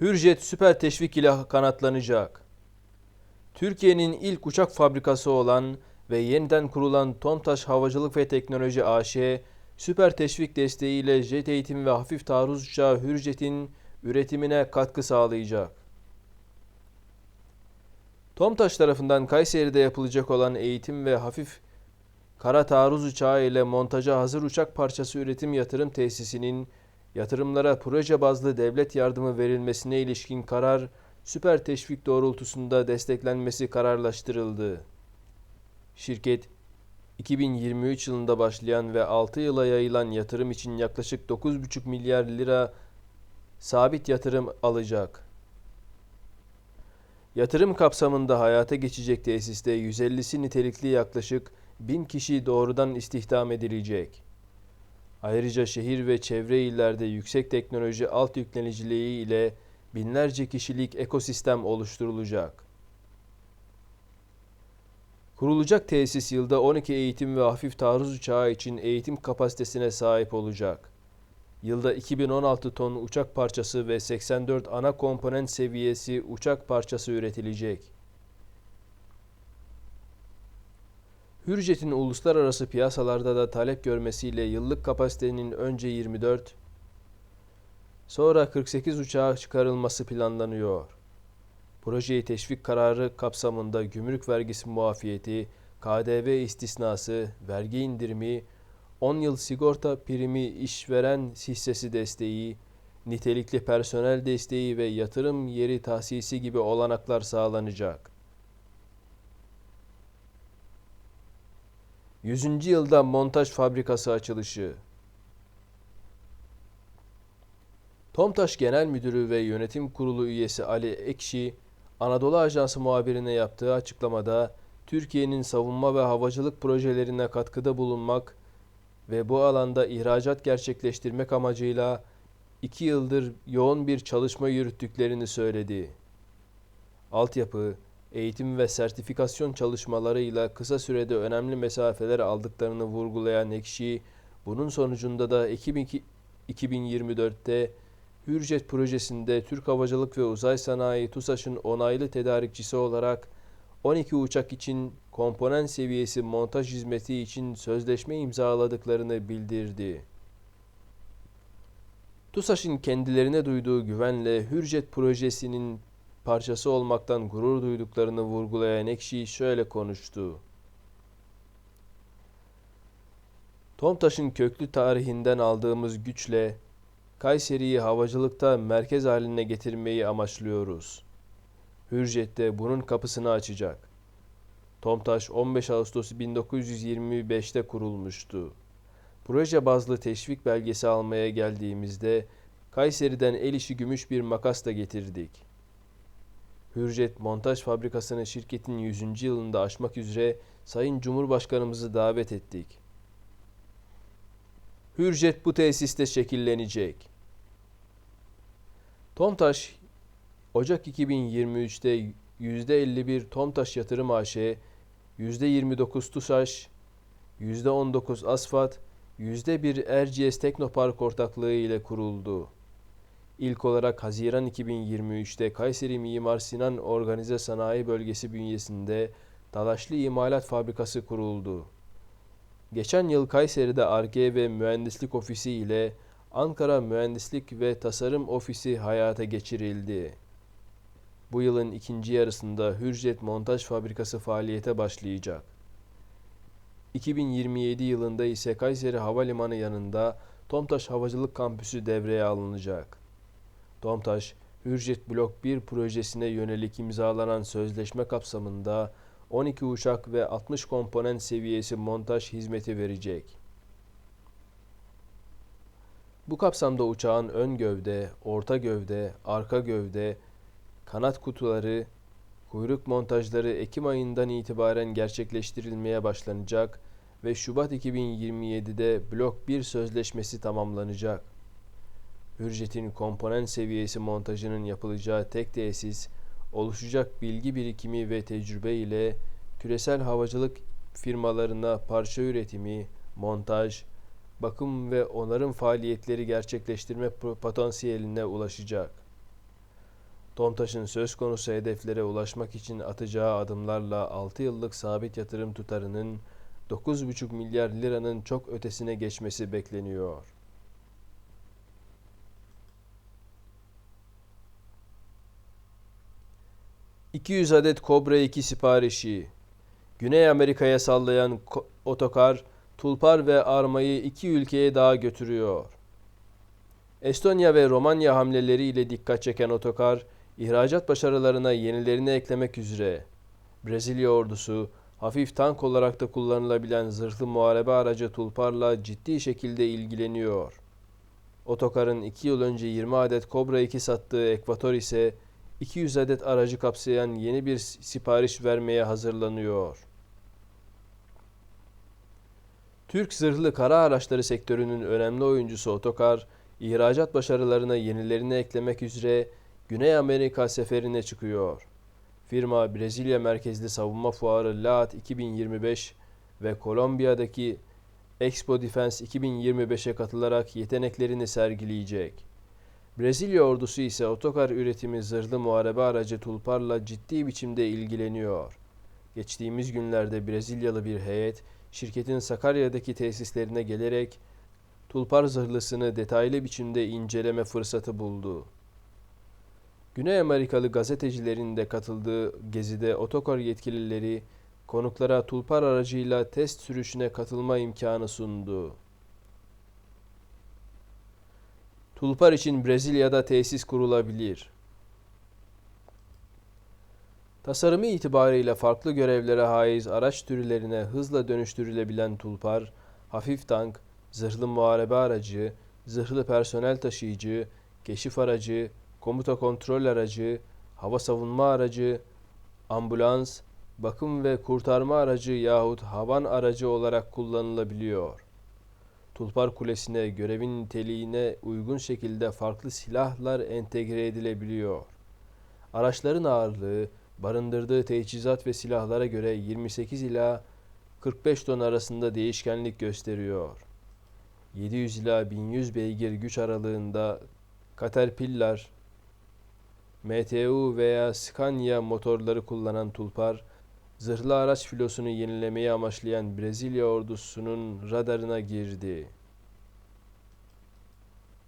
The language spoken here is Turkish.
Hürjet süper teşvik ile kanatlanacak. Türkiye'nin ilk uçak fabrikası olan ve yeniden kurulan Tomtaş Havacılık ve Teknoloji AŞ, süper teşvik desteğiyle jet eğitim ve hafif taarruz uçağı Hürjet'in üretimine katkı sağlayacak. Tomtaş tarafından Kayseri'de yapılacak olan eğitim ve hafif kara taarruz uçağı ile montaja hazır uçak parçası üretim yatırım tesisinin yatırımlara proje bazlı devlet yardımı verilmesine ilişkin karar süper teşvik doğrultusunda desteklenmesi kararlaştırıldı. Şirket 2023 yılında başlayan ve 6 yıla yayılan yatırım için yaklaşık 9,5 milyar lira sabit yatırım alacak. Yatırım kapsamında hayata geçecek tesiste 150'si nitelikli yaklaşık 1000 kişi doğrudan istihdam edilecek. Ayrıca şehir ve çevre illerde yüksek teknoloji alt yükleniciliği ile binlerce kişilik ekosistem oluşturulacak. Kurulacak tesis yılda 12 eğitim ve hafif taarruz uçağı için eğitim kapasitesine sahip olacak. Yılda 2016 ton uçak parçası ve 84 ana komponent seviyesi uçak parçası üretilecek. Hürjet'in uluslararası piyasalarda da talep görmesiyle yıllık kapasitenin önce 24, sonra 48 uçağa çıkarılması planlanıyor. Projeyi teşvik kararı kapsamında gümrük vergisi muafiyeti, KDV istisnası, vergi indirimi, 10 yıl sigorta primi işveren hissesi desteği, nitelikli personel desteği ve yatırım yeri tahsisi gibi olanaklar sağlanacak. 100. yılda montaj fabrikası açılışı. Tomtaş Genel Müdürü ve Yönetim Kurulu üyesi Ali Ekşi, Anadolu Ajansı muhabirine yaptığı açıklamada Türkiye'nin savunma ve havacılık projelerine katkıda bulunmak ve bu alanda ihracat gerçekleştirmek amacıyla iki yıldır yoğun bir çalışma yürüttüklerini söyledi. Altyapı, eğitim ve sertifikasyon çalışmalarıyla kısa sürede önemli mesafeler aldıklarını vurgulayan Ekşi, bunun sonucunda da Ekim 2024'te Hürjet projesinde Türk Havacılık ve Uzay Sanayi TUSAŞ'ın onaylı tedarikçisi olarak 12 uçak için komponent seviyesi montaj hizmeti için sözleşme imzaladıklarını bildirdi. TUSAŞ'ın kendilerine duyduğu güvenle Hürjet projesinin parçası olmaktan gurur duyduklarını vurgulayan Ekşi şöyle konuştu. Tomtaş'ın köklü tarihinden aldığımız güçle Kayseri'yi havacılıkta merkez haline getirmeyi amaçlıyoruz. Hürjet de bunun kapısını açacak. Tomtaş 15 Ağustos 1925'te kurulmuştu. Proje bazlı teşvik belgesi almaya geldiğimizde Kayseri'den el işi gümüş bir makas da getirdik. Hürjet Montaj Fabrikası'nı şirketin 100. yılında açmak üzere Sayın Cumhurbaşkanımızı davet ettik. Hürjet bu tesiste şekillenecek. Tomtaş Ocak 2023'te %51 Tomtaş Yatırım AŞ, %29 TUSAŞ, %19 Asfat, %1 Erciyes Teknopark ortaklığı ile kuruldu. İlk olarak Haziran 2023'te Kayseri Mimar Sinan Organize Sanayi Bölgesi bünyesinde Dalaşlı İmalat Fabrikası kuruldu. Geçen yıl Kayseri'de ARGE ve Mühendislik Ofisi ile Ankara Mühendislik ve Tasarım Ofisi hayata geçirildi. Bu yılın ikinci yarısında Hürjet Montaj Fabrikası faaliyete başlayacak. 2027 yılında ise Kayseri Havalimanı yanında Tomtaş Havacılık Kampüsü devreye alınacak. Tomtaş, Hürjet Blok 1 projesine yönelik imzalanan sözleşme kapsamında 12 uçak ve 60 komponent seviyesi montaj hizmeti verecek. Bu kapsamda uçağın ön gövde, orta gövde, arka gövde, kanat kutuları, kuyruk montajları Ekim ayından itibaren gerçekleştirilmeye başlanacak ve Şubat 2027'de Blok 1 sözleşmesi tamamlanacak. Hürjet'in komponent seviyesi montajının yapılacağı tek tesis, oluşacak bilgi birikimi ve tecrübe ile küresel havacılık firmalarına parça üretimi, montaj, bakım ve onarım faaliyetleri gerçekleştirme potansiyeline ulaşacak. TOMTAŞ'ın söz konusu hedeflere ulaşmak için atacağı adımlarla 6 yıllık sabit yatırım tutarının 9,5 milyar liranın çok ötesine geçmesi bekleniyor. ...200 adet Cobra 2 siparişi... ...Güney Amerika'ya sallayan otokar... ...Tulpar ve Arma'yı iki ülkeye daha götürüyor. Estonya ve Romanya hamleleriyle dikkat çeken otokar... ...ihracat başarılarına yenilerini eklemek üzere... ...Brezilya ordusu... ...hafif tank olarak da kullanılabilen zırhlı muharebe aracı Tulpar'la ciddi şekilde ilgileniyor. Otokarın 2 yıl önce 20 adet Cobra 2 sattığı Ekvator ise 200 adet aracı kapsayan yeni bir sipariş vermeye hazırlanıyor. Türk zırhlı kara araçları sektörünün önemli oyuncusu Otokar, ihracat başarılarına yenilerini eklemek üzere Güney Amerika seferine çıkıyor. Firma Brezilya merkezli savunma fuarı LAAT 2025 ve Kolombiya'daki Expo Defense 2025'e katılarak yeteneklerini sergileyecek. Brezilya ordusu ise otokar üretimi zırhlı muharebe aracı Tulpar'la ciddi biçimde ilgileniyor. Geçtiğimiz günlerde Brezilyalı bir heyet şirketin Sakarya'daki tesislerine gelerek Tulpar zırhlısını detaylı biçimde inceleme fırsatı buldu. Güney Amerikalı gazetecilerin de katıldığı gezide otokar yetkilileri konuklara Tulpar aracıyla test sürüşüne katılma imkanı sundu. Tulpar için Brezilya'da tesis kurulabilir. Tasarımı itibarıyla farklı görevlere haiz araç türlerine hızla dönüştürülebilen Tulpar, hafif tank, zırhlı muharebe aracı, zırhlı personel taşıyıcı, keşif aracı, komuta kontrol aracı, hava savunma aracı, ambulans, bakım ve kurtarma aracı yahut havan aracı olarak kullanılabiliyor. Tulpar Kulesi'ne görevin niteliğine uygun şekilde farklı silahlar entegre edilebiliyor. Araçların ağırlığı, barındırdığı teçhizat ve silahlara göre 28 ila 45 ton arasında değişkenlik gösteriyor. 700 ila 1100 beygir güç aralığında Caterpillar, MTU veya Scania motorları kullanan Tulpar, zırhlı araç filosunu yenilemeyi amaçlayan Brezilya ordusunun radarına girdi.